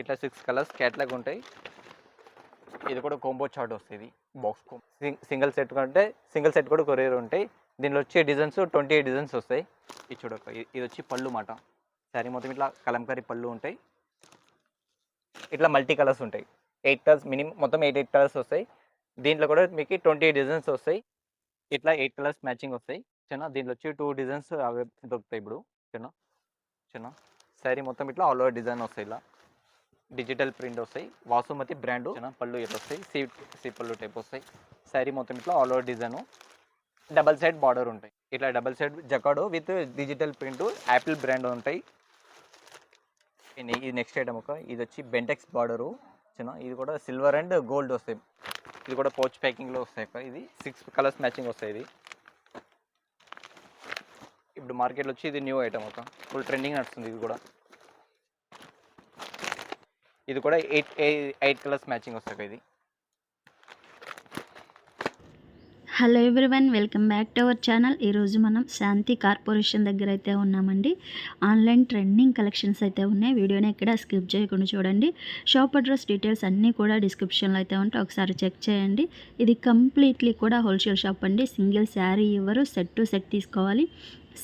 ఇట్లా six colours catalogue ఉంటాయి. ఇది కూడా కోంబో చార్ట్ వస్తుంది బాక్స్ సింగిల్ సెట్ అంటే సింగిల్ సెట్ కూడా కొరియర్ ఉంటాయి. దీనిలో వచ్చే డిజైన్స్ ట్వంటీ ఎయిట్ డిజైన్స్ వస్తాయి. ఇది చూడక ఇది వచ్చి పళ్ళు మాట. శారీ మొత్తం ఇట్లా కలంకారీ పళ్ళు ఉంటాయి. ఇట్లా మల్టీ కలర్స్ ఉంటాయి. ఎయిట్ కలర్స్ మినిమం మొత్తం ఎయిట్ ఎయిట్ కలర్స్ వస్తాయి. దీంట్లో కూడా మీకు ట్వంటీ ఎయిట్ డిజైన్స్ వస్తాయి. ఇట్లా ఎయిట్ కలర్స్ మ్యాచింగ్ వస్తాయి. చిన్న దీంట్లో వచ్చి టూ డిజైన్స్ అవే దొరుకుతాయి ఇప్పుడు. చిన్న చిన్న. శారీ మొత్తం ఇట్లా ఆల్ ఓవర్ డిజైన్ వస్తాయి ఇలా. డిజిటల్ ప్రింట్ వస్తాయి. వాసుమతి బ్రాండ్. పళ్ళు ఇట్లా వస్తాయి? సీ సీ పళ్ళు టైప్ వస్తాయి. శారీ మొత్తం ఇట్లా all over design double side border ఉంటాయి. ఇట్లా double side jacquard with digital print Apple brand ఉంటాయి. ఇది- ఇది నెక్స్ట్ ఐటమ్ ఒక. ఇది వచ్చి బెంటెక్స్ బార్డరు చిన్న ఇది కూడా సిల్వర్ అండ్ గోల్డ్ వస్తాయి. ఇది కూడా పౌచ్ ప్యాకింగ్లో వస్తాయి అక్క. ఇది సిక్స్ కలర్స్ మ్యాచింగ్ వస్తాయి ఇది. ఇప్పుడు మార్కెట్లో వచ్చి ఇది న్యూ ఐటమ్ ఒక. ఫుల్ ట్రెండింగ్ నడుస్తుంది ఇది కూడా. ఇది కూడా ఎయిట్ ఎయిట్ కలర్స్ మ్యాచింగ్ వస్తుంది ఇది. Hello everyone welcome back to our channel ఈరోజు మనం శాంతి కార్పొరేషన్ దగ్గర అయితే ఉన్నామండి. ఆన్లైన్ ట్రెండింగ్ కలెక్షన్స్ అయితే ఉన్నాయి. వీడియోని ఎక్కడ స్కిప్ చేయకుండా చూడండి. షాప్ అడ్రస్ డీటెయిల్స్ అన్నీ కూడా డిస్క్రిప్షన్లో అయితే ఉంటాయి. ఒకసారి చెక్ చేయండి. ఇది కంప్లీట్లీ కూడా హోల్సేల్ షాప్ అండి. సింగిల్ శారీ ఇవ్వరు సెట్ టు సెట్ తీసుకోవాలి.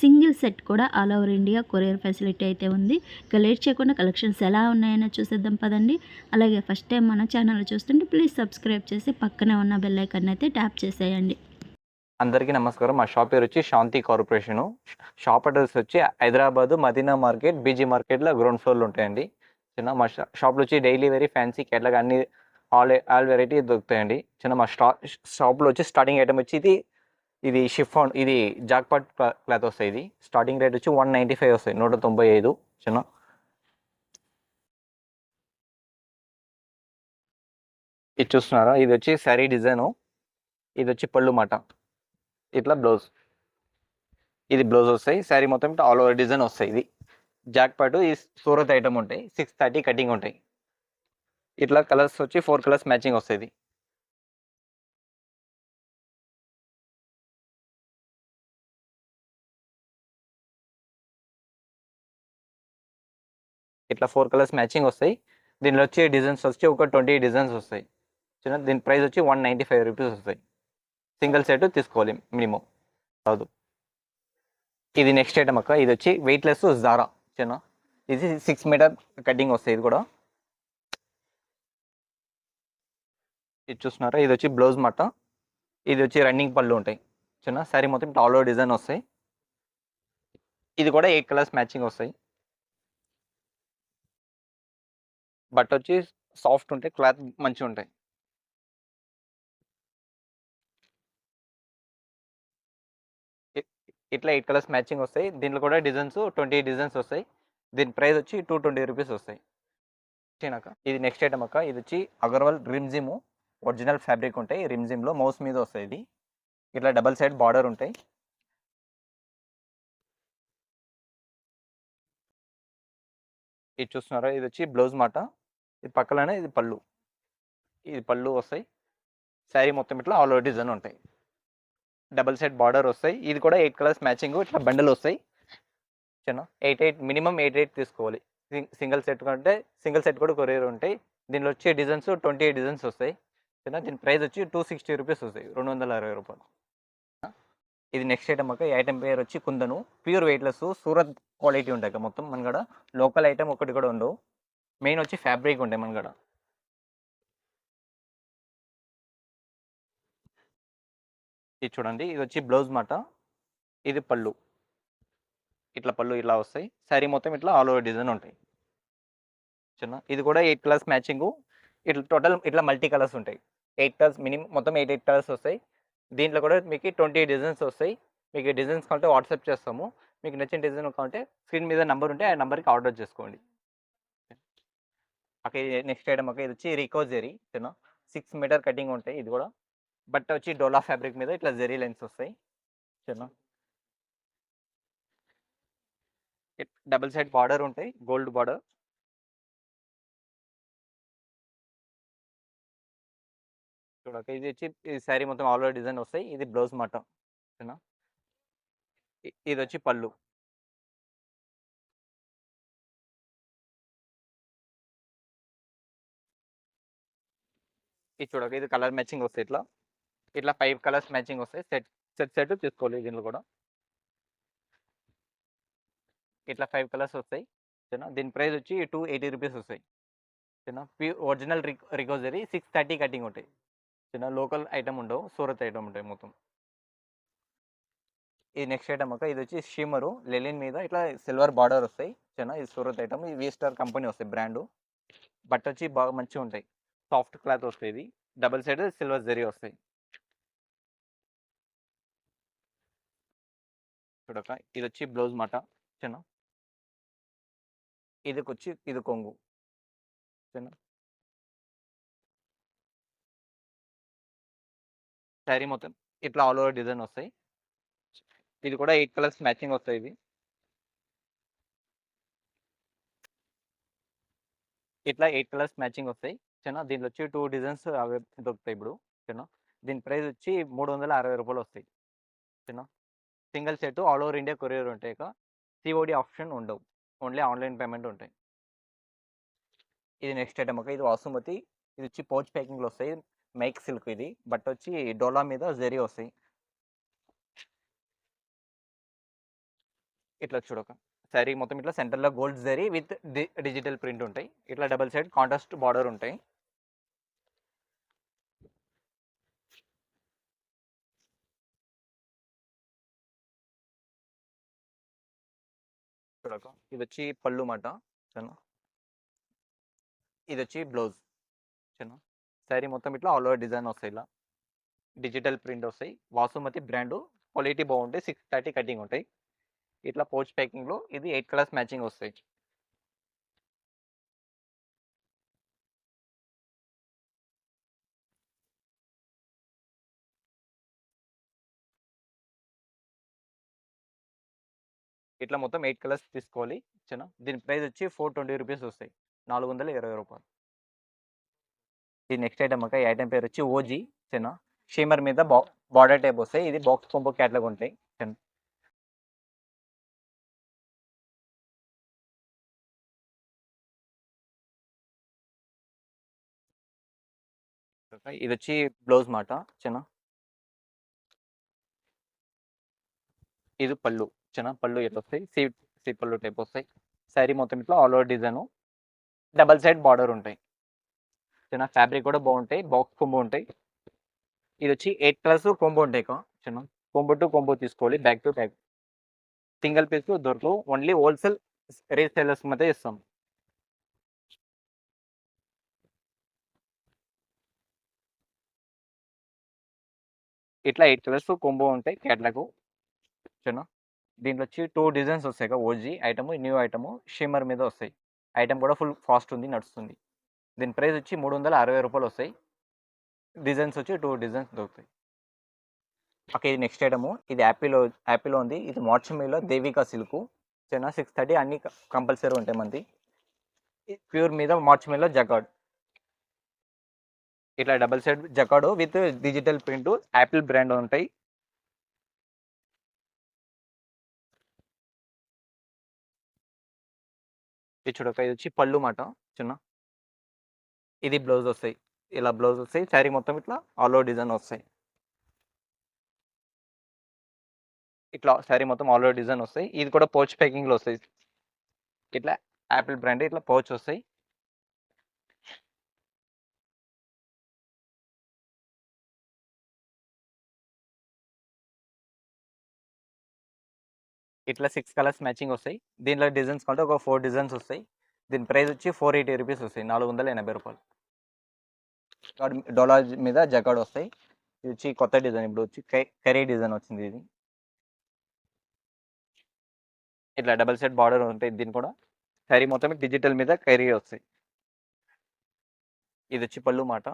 సింగిల్ సెట్ కూడా all over India courier facility అయితే ఉంది. ఇక లేట్ చేయకుండా కలెక్షన్స్ ఎలా ఉన్నాయని చూసేద్దాం పదండి. అలాగే ఫస్ట్ టైం మన ఛానల్ చూస్తుంటే ప్లీజ్ సబ్స్క్రైబ్ చేసి పక్కనే ఉన్న బెల్ ఐకన్ అయితే ట్యాప్ చేసేయండి. అందరికీ నమస్కారం. మా షాప్ పేరు వచ్చి శాంతి కార్పొరేషన్. షాప్ అడ్రస్ వచ్చి హైదరాబాద్ మదీనా మార్కెట్ బీజీ మార్కెట్లో గ్రౌండ్ ఫ్లోర్లో ఉంటాయండి. చిన్న మా షా షాప్లో వచ్చి డైలీ వెరీ ఫ్యాన్సీ కేటలాగ్ అన్ని ఆల్ ఆల్ వెరైటీ దొరుకుతాయండి. చిన్న మా స్టా షాప్లో వచ్చి స్టార్టింగ్ ఐటమ్ వచ్చి ఇది ఇది షిఫాన్ ఇది జాక్పాట్ క్లాత్ వస్తాయి ఇది. స్టార్టింగ్ రేట్ వచ్చి వన్ నైంటీ ఫైవ్ వస్తాయి నూట తొంభై ఐదు చిన్న. ఇది చూస్తున్నారా? ఇది వచ్చి శారీ డిజైను. ఇది వచ్చి పళ్ళు మాట. ఇట్లా బ్లౌజ్. ఇది బ్లౌజ్ వస్తాయి శారీ మొత్తం ఇట్లా ఆల్ ఓవర్ డిజైన్ వస్తాయి ఇది. జాక్పాటు ఈ సూరత్ ఐటమ్ ఉంటాయి సిక్స్ థర్టీ కటింగ్ ఉంటాయి. ఇట్లా కలర్స్ వచ్చి ఫోర్ కలర్స్ మ్యాచింగ్ వస్తాయి ఇట్లా ఫోర్ కలర్స్ మ్యాచింగ్ వస్తాయి. దీనిలో వచ్చే డిజైన్స్ వచ్చి ఒక ట్వంటీ డిజైన్స్ వస్తాయి. చిన్న దీని ప్రైస్ వచ్చి వన్ నైంటీ ఫైవ్ రూపీస్ వస్తాయి. సింగిల్ సెట్ తీసుకోవాలి మినిమం. కాదు ఇది నెక్స్ట్ ఐటమ్ అక్క. ఇది వచ్చి వెయిట్లెస్ జారా చిన్న. ఇది సిక్స్ మీటర్ కటింగ్ వస్తాయి ఇది కూడా. ఇది చూస్తున్నారా? ఇది వచ్చి బ్లౌజ్ మట్ట. ఇది వచ్చి రన్నింగ్ పళ్ళు ఉంటాయి. చిన్న. శారీ మొత్తం టాలో డిజైన్ వస్తాయి. ఇది కూడా ఎయిట్ కలర్స్ మ్యాచింగ్ వస్తాయి. బట్ వచ్చి సాఫ్ట్ ఉంటాయి క్లాత్ మంచిగా ఉంటాయి ఇట్లా ఎయిట్ కలర్స్ మ్యాచింగ్ వస్తాయి. దీంట్లో కూడా డిజైన్స్ ట్వంటీ డిజైన్స్ వస్తాయి. దీని ప్రైస్ వచ్చి టూ ట్వంటీ రూపీస్ వస్తాయి. చిన్నక ఇది నెక్స్ట్ ఐటమ్ అక్క. ఇది వచ్చి అగర్వాల్ రిమ్జిమ్ ఒరిజినల్ ఫ్యాబ్రిక్ ఉంటాయి. రిమ్జిమ్లో మౌస్ మీద వస్తాయి ఇది. ఇట్లా డబల్ సైడ్ బార్డర్ ఉంటాయి. ఇది చూస్తున్నారా? ఇది వచ్చి బ్లౌజ్ మాట. ఇది పక్కలోనే ఇది పళ్ళు. ఇది పళ్ళు వస్తాయి. శారీ మొత్తం ఇట్లా ఆల్ ఓవర్ డిజైన్ ఉంటాయి. డబల్ సైడ్ బార్డర్ వస్తాయి. ఇది కూడా ఎయిట్ కలర్స్ మ్యాచింగ్ ఇట్లా బండలు వస్తాయి. చిన్న eight eight minimum eight eight తీసుకోవాలి. సింగిల్ సెట్ కంటే సింగిల్ సెట్ కూడా కొరియర్ ఉంటాయి. దీనిలో వచ్చే డిజైన్స్ ట్వంటీ ఎయిట్ డిజైన్స్ వస్తాయి. చిన్న దీని ప్రైస్ వచ్చి టూ సిక్స్టీ రూపీస్ వస్తాయి. రెండు వందల అరవై రూపాయలు. ఇది నెక్స్ట్ ఐటమ్ అక్క. ఈ ఐటమ్ పేరు వచ్చి Kundan. Pure weightless Surat quality ఉంటాయి మొత్తం మొత్తం కూడా. లోకల్ ఐటమ్ ఒకటి కూడా ఉండవు. మెయిన్ వచ్చి ఫ్యాబ్రిక్ ఉంటాయి కూడా. ఇది చూడండి ఇది వచ్చి బ్లౌజ్ మాట. ఇది పళ్ళు. ఇట్లా పళ్ళు ఇలా వస్తాయి. శారీ మొత్తం ఇట్లా ఆల్ ఓవర్ డిజైన్ ఉంటాయి. చిన్న ఇది కూడా ఎయిట్ కలర్స్ మ్యాచింగ్. ఇట్లా టోటల్ ఇట్లా మల్టీ కలర్స్ ఉంటాయి. ఎయిట్ కలర్స్ మినిమం మొత్తం ఎయిట్ ఎయిట్ కలర్స్ వస్తాయి. దీంట్లో కూడా మీకు ట్వంటీ డిజైన్స్ వస్తాయి. మీకు డిజైన్స్ కావాలంటే వాట్సాప్ చేస్తాము. మీకు నచ్చిన డిజైన్ కావాలంటే స్క్రీన్ మీద నెంబర్ ఉంటే ఆ నెంబర్కి ఆర్డర్ చేసుకోండి. ఓకే నెక్స్ట్ ఐటమ్ ఓకే ఇది వచ్చి రికో జెరీ చిన్న సిక్స్ మీటర్ కటింగ్ ఉంటాయి ఇది కూడా. బట్ వచ్చి డోలా ఫ్యాబ్రిక్ మీద ఇట్లా జెరీ లైన్స్ వస్తాయి. చిన్న డబుల్ సైడ్ బార్డర్ ఉంటాయి. Gold border. చూడక ఇది వచ్చి ఈ శారీ మొత్తం ఆల్ ఓవర్ డిజైన్ వస్తాయి. ఇది బ్లౌజ్ మటన్ ఓకేనా? ఇది వచ్చి పళ్ళు. ఇది చూడక ఇది కలర్ మ్యాచింగ్ వస్తాయి ఇట్లా. ఇట్లా ఫైవ్ కలర్స్ మ్యాచింగ్ వస్తాయి సెట్ సెట్ సెట్ తీసుకోవాలి దీనిలో కూడా. ఇట్లా ఫైవ్ కలర్స్ వస్తాయి. ఓకేనా? దీని ప్రైస్ వచ్చి టూ ఎయిటీ రూపీస్ వస్తాయి. ఓకేనా? ప్యూర్ ఒరిజినల్ రిక్ రికోజరీ సిక్స్ థర్టీ కటింగ్ ఉంటాయి. ఓకేనా? లోకల్ ఐటమ్ ఉండవు. సూరత్ ఐటమ్ ఉంటాయి మొత్తం. ఇది నెక్స్ట్ ఐటమ్ ఒక ఇది వచ్చి షిమరు లెలిన్ మీద. ఇట్లా సిల్వర్ బార్డర్ వస్తాయి. ఓకేనా? ఇది సూరత్ ఐటమ్. ఇది వీస్టార్ కంపెనీ వస్తాయి బ్రాండు. బట్ వచ్చి బాగా మంచిగా ఉంటాయి. సాఫ్ట్ క్లాత్ వస్తాయి ఇది. డబల్ సైడ్ సిల్వర్ జరీ వస్తాయి. చూడక ఇది వచ్చి బ్లౌజ్ మాట. చిన్న. ఇది వచ్చి ఇది కొంగు. చిన్న. శారీ మొత్తం ఇట్లా ఆల్ ఓవర్ డిజైన్ వస్తాయి. ఇది కూడా ఎయిట్ కలర్స్ మ్యాచింగ్ వస్తాయి ఇది ఇట్లా ఎయిట్ కలర్స్ మ్యాచింగ్ వస్తాయి. చిన్న దీంట్లో వచ్చి టూ డిజైన్స్ అవి దొరుకుతాయి ఇప్పుడు. చిన్న దీని ప్రైస్ వచ్చి మూడు వందల అరవై రూపాయలు వస్తాయి. చిన్న single set all over India courier ఉంటాయి ఇక. సిఓడి ఆప్షన్ ఉండవు. ఓన్లీ ఆన్లైన్ పేమెంట్ ఉంటాయి. ఇది నెక్స్ట్ ఐటమ్ ఒక ఇది వాసుమతి ఇది వచ్చి పౌచ్ ప్యాకింగ్లో వస్తాయి. మైక్ సిల్క్ ఇది. బట్ వచ్చి డోలా మీద జరీ వస్తాయి. ఇట్లా చూడక. శారీ మొత్తం ఇట్లా సెంటర్లో gold zari with digital print ఉంటాయి. ఇట్లా డబల్ సైడ్ కాంట్రాస్ట్ బార్డర్ ఉంటాయి. చూడక ఇది వచ్చి పళ్ళు మాట. చిన్న ఇది వచ్చి బ్లౌజ్. చిన్న శారీ మొత్తం ఇట్లా ఆల్ ఓవర్ డిజైన్ వస్తాయి ఇలా. డిజిటల్ ప్రింట్ వస్తాయి. వాసుమతి బ్రాండ్. క్వాలిటీ బాగుంటాయి. సిక్స్ థర్టీ కటింగ్ ఉంటాయి. ఇట్లా పౌచ్ ప్యాకింగ్లో ఇది ఎయిట్ కలర్స్ మ్యాచింగ్ వస్తాయి. ఇట్లా మొత్తం ఎయిట్ కలర్స్ తీసుకోవాలి. చిన్న దీని ప్రైస్ వచ్చి ఫోర్ ట్వంటీ రూపీస్ వస్తాయి. నాలుగు వందల ఇరవై రూపాయలు. ఇది నెక్స్ట్ ఐటమ్ ఒక ఈ ఐటమ్ పేరు వచ్చి ఓజీ. చిన్న షీమర్ మీద బా బార్డర్ టైప్ వస్తాయి. ఇది బాక్స్ కొంబో క్యాట్లాగ్ ఉంటాయి. చిన్న ఇది వచ్చి బ్లౌజ్ మాట. చిన్న ఇది పళ్ళు. చిన్న పళ్ళు ఇట్లా వస్తాయి? సీ సీ పళ్ళు టైప్ వస్తాయి. శారీ మొత్తం ఇట్లా all over design double side border ఉంటాయి. చిన్న ఫ్యాబ్రిక్ కూడా బాగుంటాయి. బాక్స్ కొంబో ఉంటాయి. ఇది వచ్చి ఎయిట్ కలర్స్ కొంబో ఉంటాయి కా చిన్న కొంబో టు కొంబో తీసుకోవాలి. Back to back single piece దొరకవు. ఓన్లీ హోల్సేల్ రీసేలర్స్ మధ్య ఇస్తాం ఇట్లా ఎయిట్ కలర్స్ కొంబో ఉంటాయి. క్యాట్లాగ్ చిన్న దీంట్లో వచ్చి టూ డిజైన్స్ వస్తాయి కదా OG item new item shimmer మీద వస్తాయి. ఐటమ్ కూడా ఫుల్ ఫాస్ట్ ఉంది నడుస్తుంది. దీని ప్రైస్ వచ్చి మూడు వందల అరవై రూపాయలు వస్తాయి. డిజైన్స్ వచ్చి టూ డిజైన్స్ దొరుకుతాయి. ఓకే ఇది నెక్స్ట్ ఐటమ్. ఇది యాపిల్ యాపిల్ ఉంది. ఇది మార్చమీలో దేవికా సిల్క్. చిన్న సిక్స్ థర్టీ అన్ని కంపల్సరీ ఉంటాయి మంది ప్యూర్ మీద మార్చమీలో జగాడ్ ఇట్లా double side jacquard with digital print Apple brand ఉంటాయి. ఇది చూడక ఇది వచ్చి పళ్ళు మాట చిన్న. ఇది బ్లౌజ్ వస్తాయి. ఇలా బ్లౌజ్ వస్తాయి. శారీ మొత్తం ఇట్లా ఆల్ ఓవర్ డిజైన్ వస్తాయి. ఇట్లా శారీ మొత్తం ఆల్ ఓవర్ డిజైన్ వస్తాయి. ఇది కూడా పౌచ్ ప్యాకింగ్లో వస్తాయి. ఇట్లా యాపిల్ బ్రాండ్ ఇట్లా పౌచ్ వస్తాయి. ఇట్లా సిక్స్ కలర్స్ మ్యాచింగ్ వస్తాయి. దీంట్లో డిజైన్స్ కంటే ఒక ఫోర్ డిజైన్స్ వస్తాయి. దీని ప్రైస్ వచ్చి ఫోర్ ఎయిటీ రూపీస్ వస్తాయి. నాలుగు వందల ఎనభై రూపాయలు. డోలా మీద జకాడ్ వస్తాయి. ఇది వచ్చి కొత్త డిజైన్ ఇప్పుడు వచ్చి కరీ డిజైన్ వచ్చింది ఇది. ఇట్లా డబల్ సెట్ బార్డర్ ఉంటాయి దీని కూడా. కరీ మొత్తం డిజిటల్ మీద కరీ వస్తాయి. ఇది వచ్చి పళ్ళు మాట.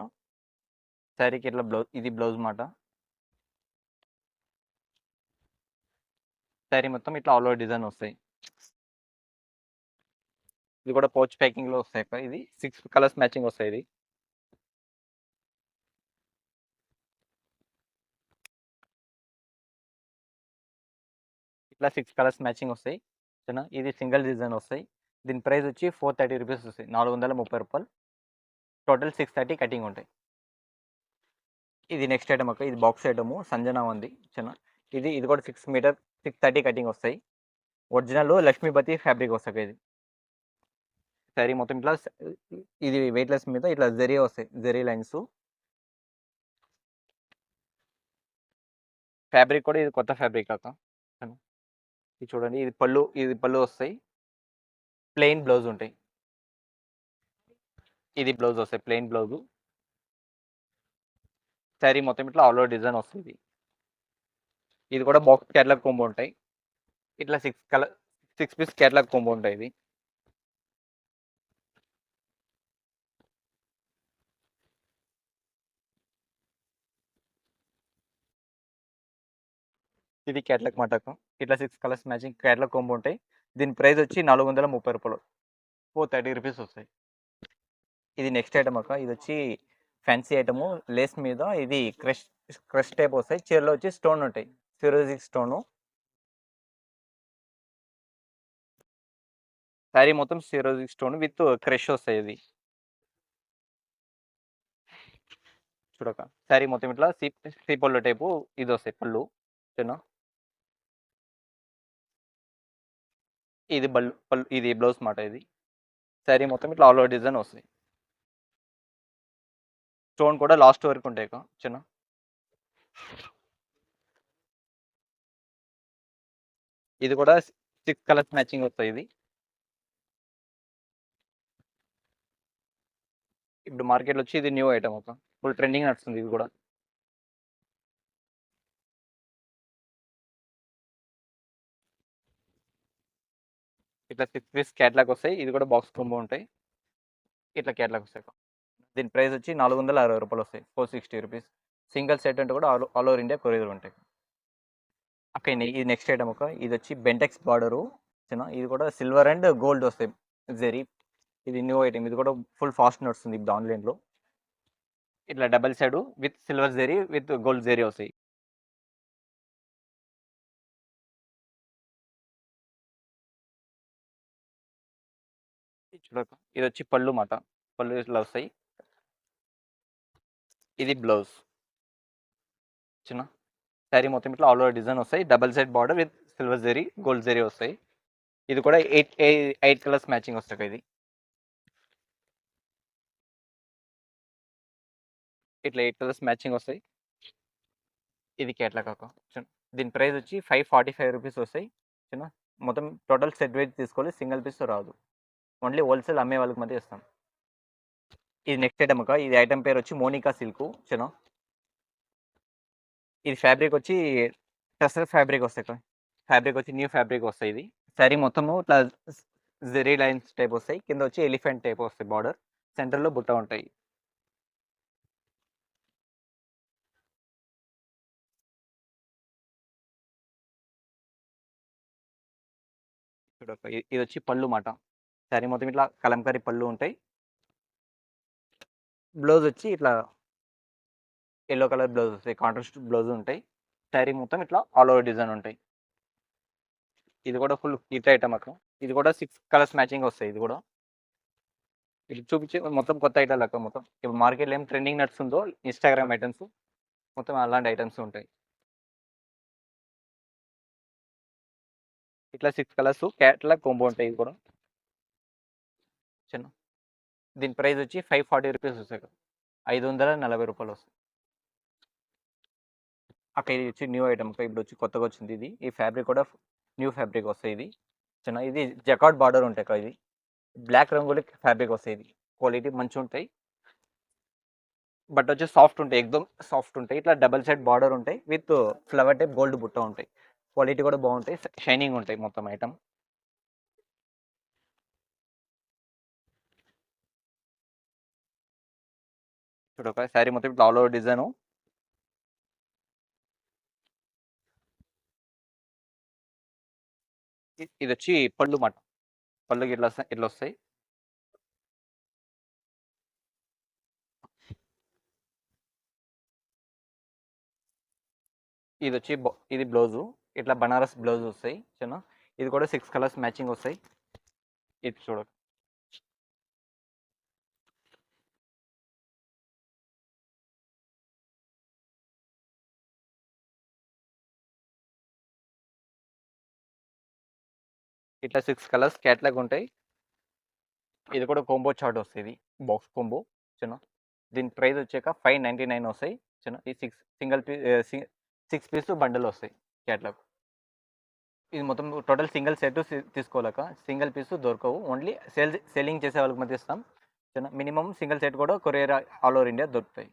శారీకి ఇట్లా బ్లౌజ్ ఇది బ్లౌజ్ మాట. శారీ మొత్తం ఇట్లా ఆల్ ఓవర్ డిజైన్ వస్తాయి. ఇది కూడా పౌచ్ ప్యాకింగ్లో వస్తాయి అక్క. ఇది సిక్స్ కలర్స్ మ్యాచింగ్ వస్తాయి ఇది. ఇట్లా సిక్స్ కలర్స్ మ్యాచింగ్ వస్తాయి. సరేనా ఇది సింగిల్ డిజైన్ వస్తాయి. దీని ప్రైస్ వచ్చి ఫోర్ థర్టీ రూపీస్ వస్తాయి. నాలుగు వందల ముప్పై రూపాయలు. టోటల్ సిక్స్ థర్టీ కటింగ్ ఉంటాయి. ఇది నెక్స్ట్ ఐటమ్ అక్క. ఇది బాక్స్ ఐటమ్ సంజనా ఉంది. చిన్న ఇది ఇది కూడా six metre six thirty cutting వస్తాయి. ఒరిజినల్ లక్ష్మీపతి ఫ్యాబ్రిక్ వస్తాయి ఇది సరే మొత్తం ఇట్లా ఇది వెయిట్లెస్ మీద ఇట్లా జరీ వస్తాయి జరీ లైన్స్ ఫ్యాబ్రిక్ కూడా ఇది కొత్త ఫ్యాబ్రిక్ కాక ఇది చూడండి ఇది పళ్ళు ఇది పళ్ళు వస్తాయి. ప్లెయిన్ బ్లౌజ్ ఉంటాయి. ఇది బ్లౌజ్ వస్తాయి ప్లెయిన్ బ్లౌజ్ శారీ మొత్తం ఇట్లా ఆల్ ఓవర్ డిజైన్ వస్తుంది ఇది కూడా బాక్స్ కేటలాగ్ కొంబో ఉంటాయి. ఇట్లా six colour six piece catalogue combo ఉంటాయి ఇది. ఇది కేటలాగ్ మటకం. ఇట్లా six colours matching catalogue combo ఉంటాయి. దీని ప్రైస్ వచ్చి నాలుగు వందల ముప్పై రూపాయలు. ఫోర్ థర్టీ రూపీస్ వస్తాయి. ఇది నెక్స్ట్ ఐటమ్ అక్క. ఇది వచ్చి ఫ్యాన్సీ ఐటము లేస్ మీద ఇది క్రష్ క్రష్ టైప్ వస్తాయి. చీరలో వచ్చి స్టోన్ ఉంటాయి. ఫిరోజిక్ స్టోను. శారీ మొత్తం సిరోజిక్ స్టోన్ విత్ క్రష్ వస్తాయి ఇది చూడక. శారీ మొత్తం ఇట్లా సీ పళ్ళు టైపు ఇది వస్తాయి పళ్ళు. చిన్న ఇది బళ్ళు పళ్ళు ఇది బ్లౌజ్ మాట ఇది. శారీ మొత్తం ఇట్లా ఆల్ ఓవర్ డిజైన్ వస్తాయి. స్టోన్ కూడా లాస్ట్ వరకు ఉంటాయి అక్క. చిన్న ఇది కూడా సిక్స్ కలర్స్ మ్యాచింగ్ వస్తాయి ఇది. ఇప్పుడు మార్కెట్లో వచ్చి ఇది న్యూ ఐటమ్ ఒక ఫుల్ ట్రెండింగ్ నడుస్తుంది ఇది కూడా. ఇట్లా సిక్స్ పీస్ క్యాట్లాగ్ వస్తాయి. ఇది కూడా బాక్స్ కొంబో ఉంటాయి. ఇట్లా క్యాట్లాగ్ వస్తాయి దీని ప్రైస్ వచ్చి నాలుగు వందల అరవై రూపాయలు వస్తాయి. Four sixty rupees. Single set అంటే కూడా all all over India courier ఉంటాయి. అక్క ఇది- ఇది నెక్స్ట్ ఐటమ్ ఒక ఇది వచ్చి బెంటెక్స్ బార్డరు చిన్న ఇది కూడా సిల్వర్ అండ్ గోల్డ్ వస్తాయి. జెరీ ఇది న్యూ ఐటమ్ ఇది కూడా ఫుల్ ఫాస్ట్ నడుస్తుంది ఇప్పుడు ఆన్లైన్లో ఇట్లా double side with silver zari with gold zari వస్తాయి. చూడక ఇది వచ్చి పళ్ళు మాట పళ్ళు ఇట్లా వస్తాయి. ఇది బ్లౌజ్ చిన్న శారీ మొత్తం ఇట్లా ఆల్ ఓవర్ డిజైన్ వస్తాయి. Double set border with silver zari gold zari వస్తాయి. ఇది కూడా ఎయిట్ ఎయిట్ కలర్స్ మ్యాచింగ్ వస్తాయి ఇది. ఇట్లా ఎయిట్ కలర్స్ మ్యాచింగ్ వస్తాయి. ఇది కేట్లా కాక దీని ప్రైస్ వచ్చి ఫైవ్ ఫార్టీ ఫైవ్ రూపీస్ వస్తాయి. చిన్న మొత్తం టోటల్ సెట్ వైజ్ తీసుకోవాలి సింగిల్ పీస్ రాదు. ఓన్లీ హోల్సేల్ అమ్మే వాళ్ళకి మధ్య ఇస్తాం. ఇది నెక్స్ట్ ఐటమ్ ఒక ఇది ఐటమ్ పేరు వచ్చి మోనికా సిల్క్ చిన్న ఇది ఫ్యాబ్రిక్ వచ్చి టెస్టర్ ఫ్యాబ్రిక్ వస్తాయి ఫ్యాబ్రిక్ వచ్చి న్యూ ఫ్యాబ్రిక్ వస్తాయి ఇది. శారీ మొత్తము ఇట్లా జెరీ లైన్స్ టైప్ వస్తాయి. కింద వచ్చి ఎలిఫెంట్ టైప్ వస్తాయి బార్డర్. సెంటర్లో బుట్ట ఉంటాయి. ఇది వచ్చి పళ్ళు మాట. శారీ మొత్తం ఇట్లా కలంకారీ పళ్ళు ఉంటాయి. బ్లౌజ్ వచ్చి ఇట్లా ఎల్లో కలర్ బ్లౌజ్ వస్తాయి. కాంట్రాస్ట్ బ్లౌజ్ ఉంటాయి. శారీ మొత్తం ఇట్లా ఆల్ ఓవర్ డిజైన్ ఉంటాయి. ఇది కూడా ఫుల్ హీట్ ఐటమ్ అక్క ఇది కూడా సిక్స్ కలర్స్ మ్యాచింగ్ వస్తాయి ఇది కూడా. ఇది చూపించే మొత్తం కొత్త ఐటమ్ అక్క మొత్తం. ఇప్పుడు మార్కెట్లో ఏం ట్రెండింగ్ నడుస్తుందో ఇన్స్టాగ్రామ్ ఐటమ్స్ మొత్తం అలాంటి ఐటమ్స్ ఉంటాయి. ఇట్లా సిక్స్ కలర్స్ క్యాట్లాగ్ కొంబో ఉంటాయి ఇది కూడా. చిన్న. దీని ప్రైస్ వచ్చి ఫైవ్ ఫార్టీ రూపీస్ వస్తాయి ఐదు వందల నలభై రూపాయలు వస్తాయి. అక్కడ ఇది వచ్చి న్యూ ఐటమ్. ఇప్పుడు వచ్చి కొత్తగా వచ్చింది ఇది. ఈ ఫ్యాబ్రిక్ కూడా న్యూ ఫ్యాబ్రిక్ వస్తాయి ఇది. చిన్న ఇది జకాట్ బార్డర్ ఉంటాయి అక్కడ ఇది. బ్లాక్ రంగులు ఫ్యాబ్రిక్ వస్తాయి ఇది. క్వాలిటీ మంచిగా ఉంటాయి బట్ వచ్చి సాఫ్ట్ ఉంటాయి. ఎక్దమ్ సాఫ్ట్ ఉంటాయి. ఇట్లా డబల్ సైడ్ బార్డర్ ఉంటాయి. విత్ ఫ్లవర్ టైప్ గోల్డ్ బుట్ట ఉంటాయి. క్వాలిటీ కూడా బాగుంటాయి. షైనింగ్ ఉంటాయి మొత్తం ఐటమ్. చూడ ఒక శారీ మొత్తం ఇట్లా ఆల్ ఓవర్ డిజైన్. ఇది వచ్చి పళ్ళు మాట. పళ్ళుకి ఇట్లా ఇట్లా వస్తాయి. ఇది వచ్చి ఇది బ్లౌజు. ఇట్లా బనారస్ బ్లౌజ్ వస్తాయి. చిన్న ఇది కూడా సిక్స్ కలర్స్ మ్యాచింగ్ వస్తాయి. ఇది చూడ. ఇట్లా సిక్స్ కలర్స్ క్యాట్లాగ్ ఉంటాయి. ఇది కూడా కోంబో చార్ట్ వస్తుంది. బాక్స్ కోంబో చిన్న. దీని ప్రైస్ వచ్చాక ఫైవ్ నైంటీ నైన్ వస్తాయి. చిన్న. ఈ six single P six piece bundle వస్తాయి క్యాట్లాగ్. ఇది మొత్తం టోటల్ సింగిల్ సెట్ తీసుకోలేక సింగిల్ పీస్ దొరకవు. ఓన్లీ సేల్ సెల్లింగ్ చేసే వాళ్ళకి మధ్య ఇస్తాం. చిన్న. మినిమం సింగిల్ సెట్ కూడా కొరియర్ ఆల్ ఓవర్ ఇండియా దొరుకుతాయి.